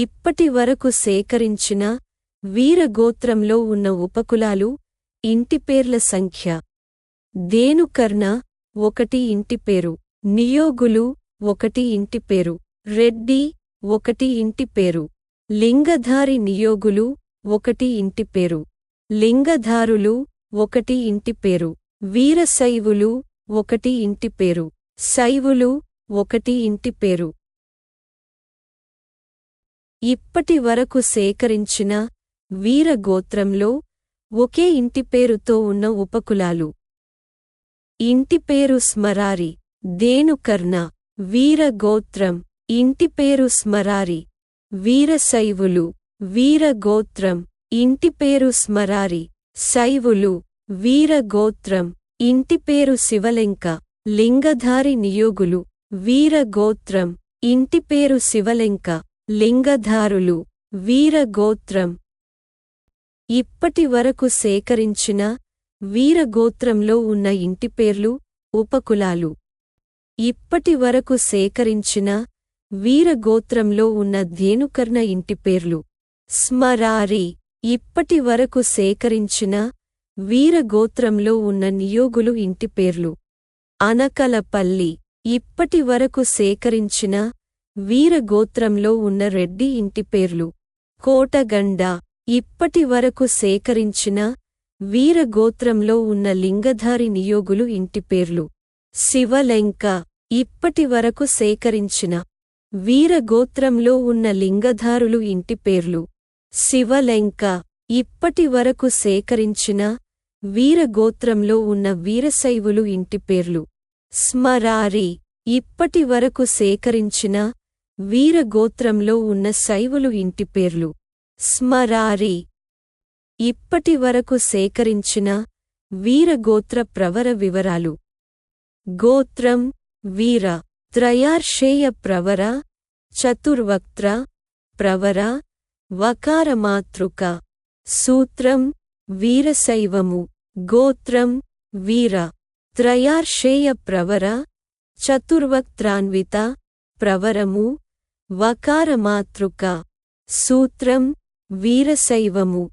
ఇప్పటి వరకు సేకరించిన వీరగోత్రంలో ఉన్న ఉపకులాలు ఇంటిపేర్ల సంఖ్య. దేనుకర్ణ ఒకటి ఇంటిపేరు నియోగులు ఒకటి ఇంటిపేరు రెడ్డి ఒకటి ఇంటిపేరు లింగధారి నియోగులు ఒకటి ఇంటిపేరు లింగధారులు ఒకటి ఇంటిపేరు వీరశైవులు ఒకటి ఇంటిపేరు శైవులు ఒకటి ఇంటిపేరు ఇప్పటి వరకు సేకరించిన వీరగోత్రంలో ఒకే ఇంటిపేరుతో ఉన్న ఉపకులాలు. ఇంటిపేరు స్మరారి దేనుకర్ణ వీరగోత్రం ఇంటిపేరు స్మరారి వీరశైవులు వీరగోత్రం ఇంటిపేరు స్మరారి శైవులు. వీరగోత్రం ఇంటిపేరు శివలెంక లింగధారి నియోగులు. వీరగోత్రం ఇంటిపేరు శివలెంక. లింగధారులు వీరగోత్రం ఇప్పటి వరకు సేకరించిన వీరగోత్రంలో ఉన్న ఇంటిపేర్లు ఉపకులాలు. ఇప్పటి వరకు సేకరించిన వీరగోత్రంలో ఉన్న ధేనుకర్ణ ఇంటిపేర్లు స్మరారి ఇప్పటి వరకు సేకరించిన వీరగోత్రంలో ఉన్న నియోగులు ఇంటిపేర్లు అనకలపల్లి ఇప్పటి వరకు సేకరించిన వీరగోత్రంలో ఉన్న రెడ్డి ఇంటి పేర్లు. కోటగండ ఇప్పటి వరకు సేకరించిన వీరగోత్రంలో ఉన్న లింగధారి నియోగులు ఇంటి పేర్లు. శివలెంక ఇప్పటి వరకు సేకరించిన వీరగోత్రంలో ఉన్న లింగధారులు ఇంటి పేర్లు. శివలెంక ఇప్పటి వరకు సేకరించిన వీరగోత్రంలో ఉన్న వీరశైవులు ఇంటి పేర్లు. స్మరారి ఇప్పటి వరకు సేకరించిన వీరగోత్రంలో ఉన్న శైవులు ఇంటి పేర్లు. స్మరారి. ఇప్పటి వరకు సేకరించిన వీరగోత్ర ప్రవర వివరాలు. గోత్రం వీర త్రయార్షేయ ప్రవర చతుర్వక్త్ర ప్రవర వకారమాతృక సూత్రం వీరశైవము గోత్రం వీర త్రయార్షేయ ప్రవర చతుర్వక్త్రాన్విత ప్రవరము వకారమాతృక సూత్రం వీరశైవము.